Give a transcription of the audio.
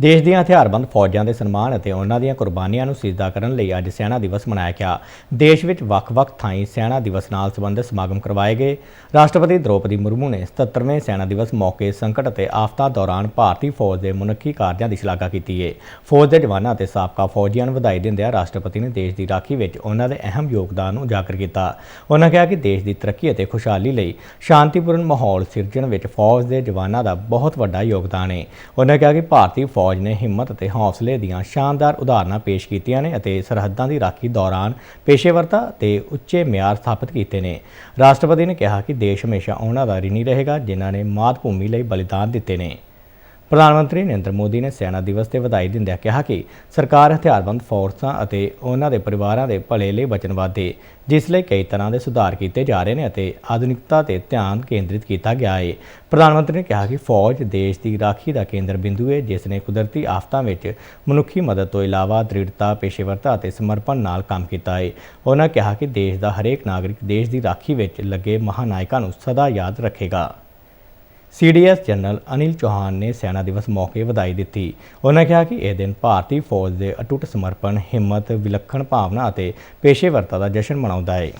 ਦੇਸ਼ ਦੀਆਂ ਹਥਿਆਰਬੰਦ ਫੌਜਾਂ ਦੇ ਸਨਮਾਨ ਅਤੇ ਉਹਨਾਂ ਦੀਆਂ ਕੁਰਬਾਨੀਆਂ ਨੂੰ ਸਿਜਦਾ ਕਰਨ ਲਈ ਅੱਜ ਸੈਨਾ ਦਿਵਸ ਮਨਾਇਆ ਗਿਆ। ਦੇਸ਼ ਵਿੱਚ ਵੱਖ-ਵੱਖ ਥਾਈਂ ਸੈਨਾ ਦਿਵਸ ਨਾਲ ਸੰਬੰਧਿਤ ਸਮਾਗਮ ਕਰਵਾਏ ਗਏ। ਰਾਸ਼ਟਰਪਤੀ ਦ੍ਰੋਪਦੀ ਮੁਰਮੂ ਨੇ 77ਵੇਂ ਸੈਨਾ ਦਿਵਸ ਮੌਕੇ ਸੰਕਟ ਅਤੇ ਆਫਤਾਂ ਦੌਰਾਨ ਭਾਰਤੀ ਫੌਜ ਦੇ ਮੁਨੱਖੀ ਕਾਰਜਾਂ ਦੀ ਸ਼ਲਾਘਾ ਕੀਤੀ ਹੈ ਫੌਜ ਦੇ ਜਵਾਨਾਂ ਅਤੇ ਸਾਬਕਾ ਫੌਜੀਆਂ ਨੂੰ ਵਧਾਈ ਦਿੰਦਿਆਂ ਰਾਸ਼ਟਰਪਤੀ ਨੇ ਦੇਸ਼ ਦੀ ਰਾਖੀ ਵਿੱਚ ਉਹਨਾਂ ਦੇ ਅਹਿਮ ਯੋਗਦਾਨ ਨੂੰ ਉਜਾਗਰ ਕੀਤਾ। ਉਹਨਾਂ ਕਿਹਾ ਕਿ ਦੇਸ਼ ਦੀ ਤਰੱਕੀ ਅਤੇ ਖੁਸ਼ਹਾਲੀ ਲਈ ਸ਼ਾਂਤੀਪੂਰਨ ਮਾਹੌਲ ਸਿਰਜਣ ਵਿੱਚ ਫੌਜ ਦੇ ਜਵਾਨਾਂ ਦਾ ਬਹੁਤ ਵੱਡਾ ਯੋਗਦਾਨ ਹੈ ਉਹਨਾਂ ਕਿਹਾ ਕਿ ਭਾਰਤੀ ਫੌਜ ਨੇ ਹਿੰਮਤ ਅਤੇ ਹੌਸਲੇ ਦੀਆਂ ਸ਼ਾਨਦਾਰ ਉਦਾਹਰਨਾਂ ਪੇਸ਼ ਕੀਤੀਆਂ ਨੇ ਅਤੇ ਸਰਹੱਦਾਂ ਦੀ ਰਾਖੀ ਦੌਰਾਨ ਪੇਸ਼ੇਵਰਤਾ ਤੇ ਉੱਚੇ ਮਿਆਰ ਸਥਾਪਿਤ ਕੀਤੇ ਨੇ। ਰਾਸ਼ਟਰਪਤੀ ਨੇ ਕਿਹਾ ਕਿ ਦੇਸ਼ ਹਮੇਸ਼ਾ ਉਹਨਾਂ ਦਾ ਰਿਣੀ ਰਹੇਗਾ ਜਿਨ੍ਹਾਂ ਨੇ ਮਾਤ ਭੂਮੀ ਲਈ ਬਲੀਦਾਨ ਦਿੱਤੇ ਨੇ। ਪ੍ਰਧਾਨ ਮੰਤਰੀ ਨਰਿੰਦਰ ਮੋਦੀ ਨੇ ਸੈਨਾ ਦਿਵਸ ਤੇ ਵਧਾਈ ਦਿੰਦਿਆਂ ਕਿਹਾ ਕਿ ਸਰਕਾਰ ਹਥਿਆਰਬੰਦ ਫੋਰਸਾਂ ਅਤੇ ਉਹਨਾਂ ਦੇ ਪਰਿਵਾਰਾਂ ਦੇ ਭਲੇ ਲਈ ਵਚਨਬੱਧ ਹੈ ਜਿਸ ਲਈ ਕਈ ਤਰ੍ਹਾਂ ਦੇ ਸੁਧਾਰ ਕੀਤੇ ਜਾ ਰਹੇ ਨੇ ਅਤੇ ਆਧੁਨਿਕਤਾ ਤੇ ਧਿਆਨ ਕੇਂਦਰਿਤ ਕੀਤਾ ਗਿਆ ਹੈ ਪ੍ਰਧਾਨ ਮੰਤਰੀ ਨੇ ਕਿਹਾ ਕਿ ਫੌਜ ਦੇਸ਼ ਦੀ ਰਾਖੀ ਦਾ ਕੇਂਦਰ ਬਿੰਦੂ ਹੈ ਜਿਸ ਨੇ ਕੁਦਰਤੀ ਆਫਤਾਂ ਵਿੱਚ ਮਨੁੱਖੀ ਮਦਦ ਤੋਂ ਇਲਾਵਾ ਦ੍ਰਿੜਤਾ, ਪੇਸ਼ੇਵਰਤਾ ਅਤੇ ਸਮਰਪਣ ਨਾਲ ਕੰਮ ਕੀਤਾ ਹੈ ਉਹਨਾਂ ਕਿਹਾ ਕਿ ਦੇਸ਼ ਦਾ ਹਰੇਕ ਨਾਗਰਿਕ ਦੇਸ਼ ਦੀ ਰਾਖੀ ਵਿੱਚ ਲੱਗੇ ਮਹਾਨਾਇਕਾਂ ਨੂੰ ਸਦਾ ਯਾਦ ਰੱਖੇਗਾ। ਸੀਡੀਐਸ ਜਨਰਲ ਅਨਿਲ ਚੌਹਾਨ ਨੇ ਸੈਨਾ ਦਿਵਸ ਮੌਕੇ ਵਧਾਈ ਦਿੱਤੀ। ਉਹਨਾਂ ਕਿਹਾ ਕਿ ਇਹ ਦਿਨ ਭਾਰਤੀ ਫੌਜ ਦੇ ਅਟੁੱਟ ਸਮਰਪਣ, ਹਿੰਮਤ, ਵਿਲੱਖਣ ਭਾਵਨਾ ਅਤੇ ਪੇਸ਼ੇਵਰਤਾ ਦਾ ਜਸ਼ਨ ਮਨਾਉਂਦਾ ਹੈ